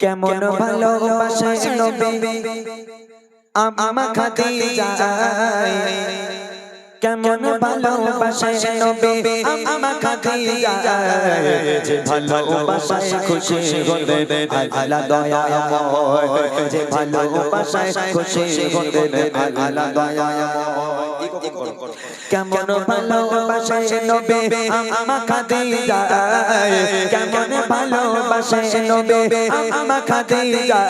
কেমন ভালোবাসে নবী? আমা খাদিজা। কেমন ভালোবাসে নবী? আমা খাদিজা। যে ভালোবাসায় খুশি হতে আল্লাহ দয়াময় যে ভালোবাসায় খুশি হতে আল্লাহ দয়াময় কেমন ভালোবাসে নবে আমা খাদিজা কেমন ভালোবাসে নবে আমা খাদিজা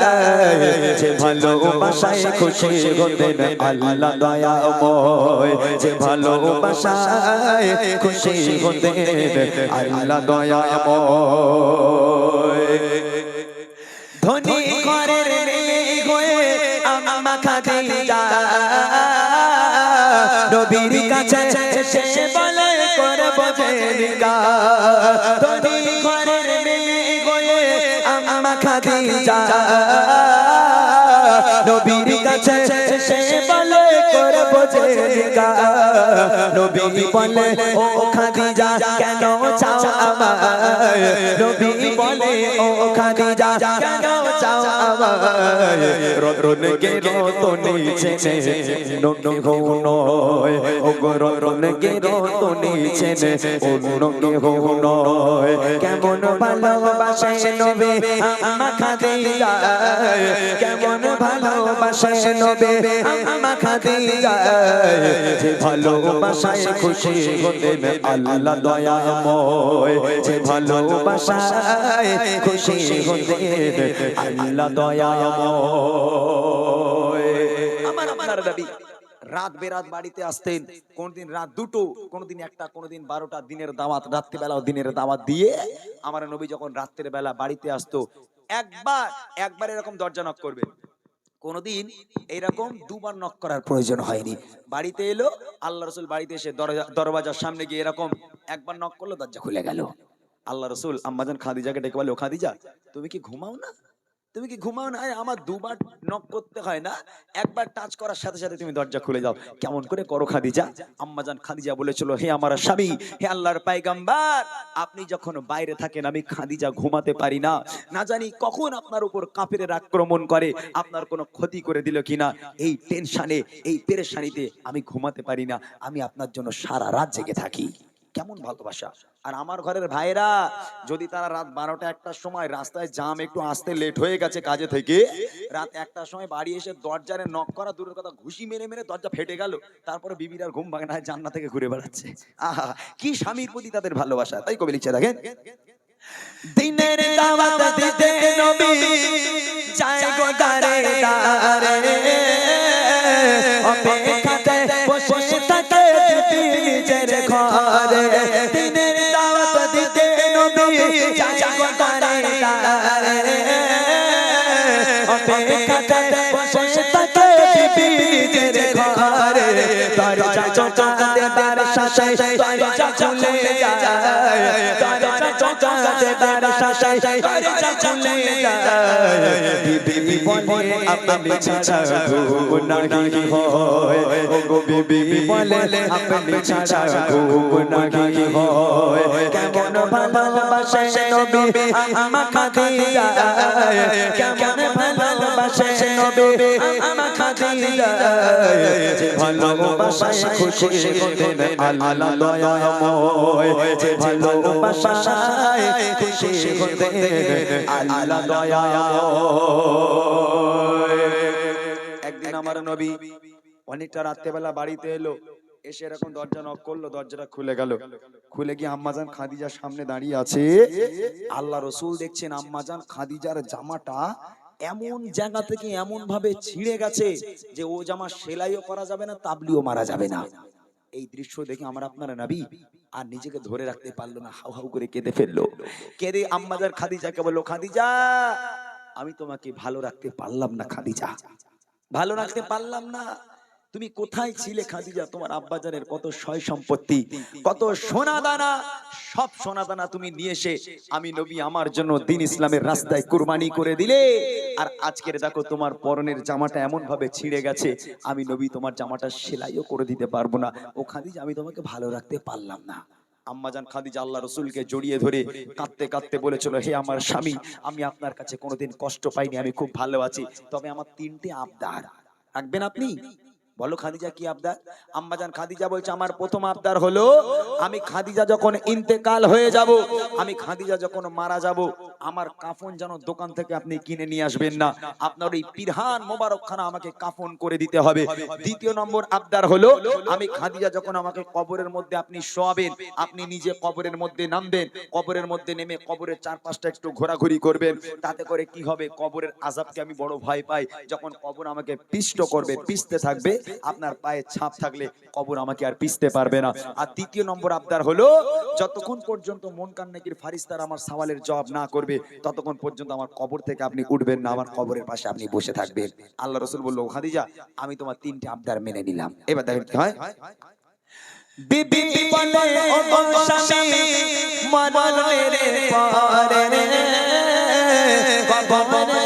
যে ভালোবাসায় খুশি হতে আল্লাহ দয়াময়। যে ভালোবাসায় খুশি হতে আল্লাহ দয়াময়। ধনী করব যে নিগাহ ধনী ঘরের মেয়ে খাদিজা। নবীর কাছে সে বলে করব যে নিগাহ নবী বলে, ও খাদিজা, কেন চাও আমায়? নবী বলে, ও খাদিজা, কেন চাও আমায়? রতন কে রতন নিচে হো নয়। ও রতন কে রতন নিচে হো নয়। কেমন ভালোবাসে নবে আমা খাদিজা নবে খুশি আল্লাহ যে খুশি আল্লাহ আমার আপনার নবী রাত বেরাত বাড়িতে আসতেন, কোনদিন রাত দুটো, কোনদিন একটা, কোনদিন বারোটা, দিনের দাওয়াত রাত্রিবেলা দিনের দাওয়াত দিয়ে আমার নবী যখন রাত্রের বেলা বাড়িতে আসতো, একবার একবার এরকম দরজা নক করবে। কোনদিন এইরকম দুবার নক করার প্রয়োজন হয়নি। বাড়িতে এলো, আল্লাহ রসুল বাড়িতে এসে দরজা- দরওয়াজার সামনে গিয়ে এরকম একবার নক করল, দরজা খুলে গেল। আল্লাহ রসুল আম্মাজান খাদিজাকে ডেকে বলে, ও খাদিজা, তুমি কি ঘুমাও না? তুমি কি ঘুমাও না আমার দুবার নক করতে হয় না? একবার টাচ করার সাথে সাথে তুমি দরজা খুলে যাও। কেমন করে করো খাদিজা? আম্মাজান খাদিজা বলেছিল, হে আমার স্বামী, হে আল্লাহর পাইগাম্বার, আপনি যখন বাইরে থাকেন, আমি খাদিজা ঘুমাতে পারি না। না জানি কখন আপনার উপর কাফেরের আক্রমণ করে, আপনার কোনো ক্ষতি করে দিল কিনা। এই টেনশনে এই পেরেশানিতে আমি ঘুমাতে পারি না। আমি আপনার জন্য সারা রাত জেগে থাকি। কেমন ভালোবাসা। আর আমার ঘরের ভাইরা যদি তারা রাত বারোটা একটার সময় রাস্তায় জাম একটু আসতে লেট হয়ে গেছে কাজে থেকে, রাত একটার সময় বাড়ি এসে দরজারে নক করা দূরের কথা, ঘুষি মেরে মেরে দরজা ফেটে গেল, তারপরে বিবির আর ঘুম ভাঙে না জান্না থেকে ঘুরে বেড়াচ্ছে। আহা, কি স্বামীর প্রতি তাদের ভালোবাসা, তাই কবি লিখছে দেখেন। দিনের দাওয়াত দিতে নবী, যায় গো দারে দারে অপেক্ষাতে বসে দিদি নিজের ঘরে। দরজা চোখা দেবার শাসায় দরজা খুলে যায়। দরজা চোখা দেবার শাসায় দরজা খুলে যায়। বিবি বলে আপনি ছাড়া ঘুম নাহি হয়। ও গো বিবি বলে আপনি ছাড়া ঘুম নাহি হয়। কেমন ভালোবাসে নবী? আমা খাদিজা। ভালোবাসে নবী? আমা খাদিজা। যে খুশি আল্লাহ দয়াময়। যে খুশি আল্লাহ দয়াময়। একদিন আমার নবী অনেকটা রাত্রেবেলা বাড়িতে এলো। এসে এরকম দরজা নক করল, দরজাটা খুলে গেল। খুলে গিয়ে আম্মাজান খাদিজার সামনে দাঁড়িয়ে আছে। আল্লাহ রসুল দেখছেন আম্মাজান খাদিজার জামাটা এমন জায়গা থেকে এমন ভাবে ছিঁড়ে গেছে যে ও জামা সেলাইও করা যাবে না, তাবলিও মারা যাবে না। এই দৃশ্য দেখে আমার আপনারা নাবি আর নিজেকে ধরে রাখতে পারল না, হাউ হাউ করে কেঁদে ফেলল। কেঁদে আম্মাজার খাদিজাকে বলল, খাদিজা, আমি তোমাকে ভালো রাখতে পারলাম না খাদিজা। ভালো রাখতে পারলাম না তুমি কোথায় ছিলে খাদিজা? তোমার আব্বাজানের কত সয় সম্পত্তি কত সোনা দানা সব সোনা দানা তুমি নিয়ে এসে আমি নবী আমার জন্য দিন ইসলামের রাস্তায় কুরবানি করে দিলে। আর আজকের দেখো তোমার পরনের জামাটা এমন ভাবে ছিঁড়ে গেছে আমি নবী তোমার জামাটা সেলাইও করে দিতে পারব না। ও খাদিজা আমি তোমাকে ভালো রাখতে পারলাম না। আম্মাজান খাদিজা আল্লাহ রসুলকে জড়িয়ে ধরে কাঁদতে কাঁদতে বলেছিল হে আমার স্বামী আমি আপনার কাছে কোনোদিন কষ্ট পাইনি আমি খুব ভালো আছি। তবে আমার তিনটে আবদার রাখবেন আপনি বলো খাদিজা কি আবদার? আম্মাজান, খাদিজা বলছে, আমার প্রথম আবদার হলো, আমি খাদিজা যখন ইন্তেকাল হয়ে যাব, আমি খাদিজা যখন মারা যাব, আমার কাফন যেন দোকান থেকে আপনি কিনে নিয়ে আসবেন না। আপনার এই পিরহান মোবারকখানা আমাকে কাফন করে দিতে হবে। দ্বিতীয় নম্বর আবদার হলো, আমি খাদিজা যখন আমাকে কবরের মধ্যে আপনি শোয়াবেন, আপনি নিজে কবরের মধ্যে নামবেন, কবরের মধ্যে নেমে কবরের চারপাশটা একটু ঘোরাঘুরি করবেন, তাতে করে কি হবে? কবরের আজাবকে আমি বড় ভয় পাই। যখন কবর আমাকে পিষ্ট করবে, পিষতে থাকবে আপনার পায়ে ছাপ থাকলে কবর আমাকে আর পিষতে পারবে না। আর তৃতীয় নম্বর আবদার হলো যতক্ষণ পর্যন্ত মন কান্নাকির ফারিস্তার আমার সওয়ালের জবাব না করবে ততক্ষণ পর্যন্ত আমার কবর থেকে আপনি উঠবেন না আমার কবরের পাশে আপনি বসে থাকবেন। আল্লাহ রসুল বলল খাদিজা আমি তোমার তিনটে আবদার মেনে নিলাম। এবার দেখেন কি হয়। বিবি বলে ও স্বামী মরণের পরে শোয়াবেন আমায়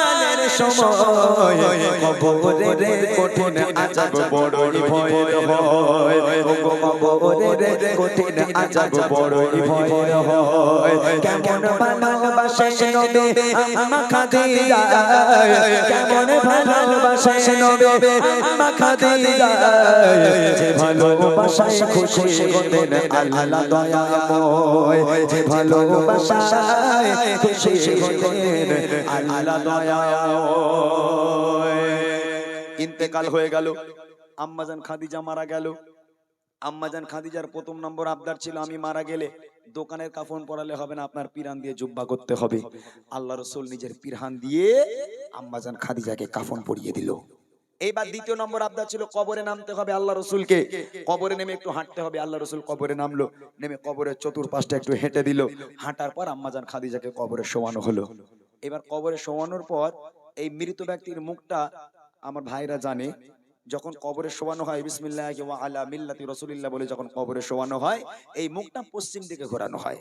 সময় কবরে কঠিন আজাব বড়ই ভয়ের হয়। কবরে কঠিন আজাব বড়ই ভয়ের হয়। কেমন ভালোবাসে নবে আমা খাদিজা? কেমন ভালোবাসে নবে আমা খাদিজা? যে ভালোবাসায় খুশি হতেন আল্লাহ দয়াময়। যে ভালোবাসায় খুশি হতেন আল্লাহ দয়াময়। ইন্তেকাল হয়ে গেল। আম্মাজান খাদিজা মারা গেল। আম্মাজান খাদিজার প্রথম নম্বর আবদার ছিল, আমি মারা গেলে দোকানের কাফন পরালে হবে না, আপনার পিরান দিয়ে জুব্বা করতে হবে। আল্লাহ রসুল নিজের পিরহান দিয়ে আম্মাজান খাদিজাকে কাফন পরিয়ে দিল। এইবার দ্বিতীয় নম্বর আবদার ছিল, কবরে নামতে হবে আল্লাহ রসুলকে। কবরে নেমে একটু হাঁটতে হবে, আল্লাহ রসুল কবরে নামলো। নেমে কবরের চতুর্পাশটা একটু হেঁটে দিল। হাঁটার পর আম্মাজান খাদিজাকে কবরে শোয়ানো হলো। এবার কবরে শোয়ানোর পর এই মৃত ব্যক্তির মুখটা আমার ভাইরা জানে। যখন কবরে শোয়ানো হয়, বিসমিল্লাহ রাসূলিল্লাহ বলে যখন কবরে শোয়ানো হয়, এই মুখটা পশ্চিম দিকে ঘোরানো হয়।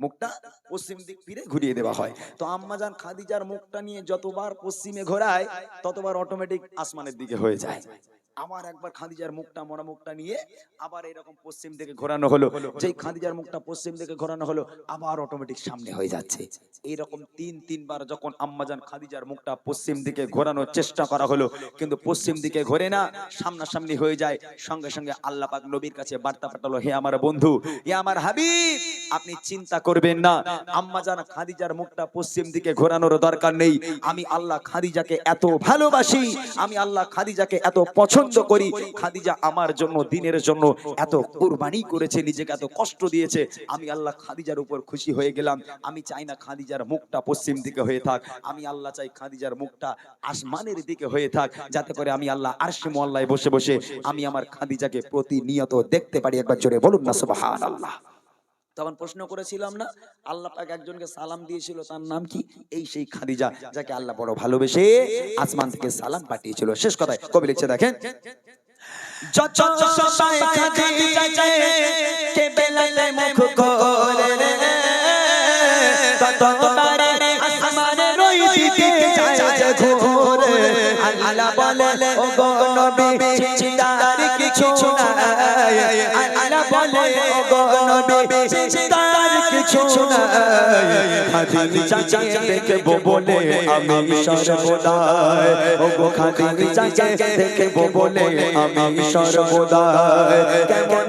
মুখটা পশ্চিম দিক ফিরে ঘুরিয়ে দেওয়া হয়। তো আম্মাজান খাদিজার মুখটা নিয়ে যতবার পশ্চিমে ঘোরায়, ততবার অটোমেটিক আসমানের দিকে হয়ে যায়। আবার একবার খাদিজার মুখটা মরা মুখটা নিয়ে আবার এরকম পশ্চিম দিকে ঘোরানো হলো। যেই খাদিজার মুখটা পশ্চিম দিকে ঘোরানো হলো, আবার অটোমেটিক সামনে হয়ে যাচ্ছে। এইরকম তিন, তিনবার যখন আম্মাজান খাদিজার মুখটা পশ্চিম দিকে ঘোরানোর চেষ্টা করা হলো, কিন্তু পশ্চিম দিকে ঘোরে না, সামনাসামনি হয়ে যায়। সঙ্গে সঙ্গে আল্লাহ পাক নবীর কাছে বার্তা পাঠালো, হে আমার বন্ধু, হে আমার হাবিব, আপনি চিন্তা করবেন না। আম্মাজান খাদিজার মুখটা পশ্চিম দিকে ঘোরানোর দরকার নেই। আমি আল্লাহ খাদিজাকে এত ভালোবাসি, আমি আল্লাহ খাদিজাকে এত পছন্দ করি। খাদিজা আমার জন্য, দিনের জন্য এত কুরবানি করেছে, নিজেকে এত কষ্ট দিয়েছে। আমি আল্লাহ খাদিজার উপর খুশি হয়ে গেলাম। আমি চাই না খাদিজার মুখটা পশ্চিম দিকে হয়ে থাক। আমি আল্লাহ চাই খাদিজার মুখটা আসমানের দিকে হয়ে থাক। যাতে করে আমি আল্লাহ আরশি মোল্লায় বসে বসে আমি আমার খাদিজাকে প্রতিনিয়ত দেখতে পারি। একবার জোরে বলুন না, সুবহানাল্লাহ। তখন প্রশ্ন করেছিলাম না, আল্লাহ পাক একজনকে সালাম দিয়েছিল, তার নাম কি? এই সেই খাদিজা, যাকে আল্লাহ বড় ভালোবেসে আসমান থেকে সালাম পাঠিয়েছিল। শেষ কথায় কবি লিখছে, দেখেন আল্লাহ বলে ও গো নবী, চিন্তার কিছু নাই নাই খাদিজাকে দেখব বলে আমি সর্বদাই। ও গো খাদিজাকে দেখব বলে আমি সর্বদাই। কেমন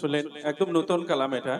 শুনলেন একদম নতুন কালাম এটা।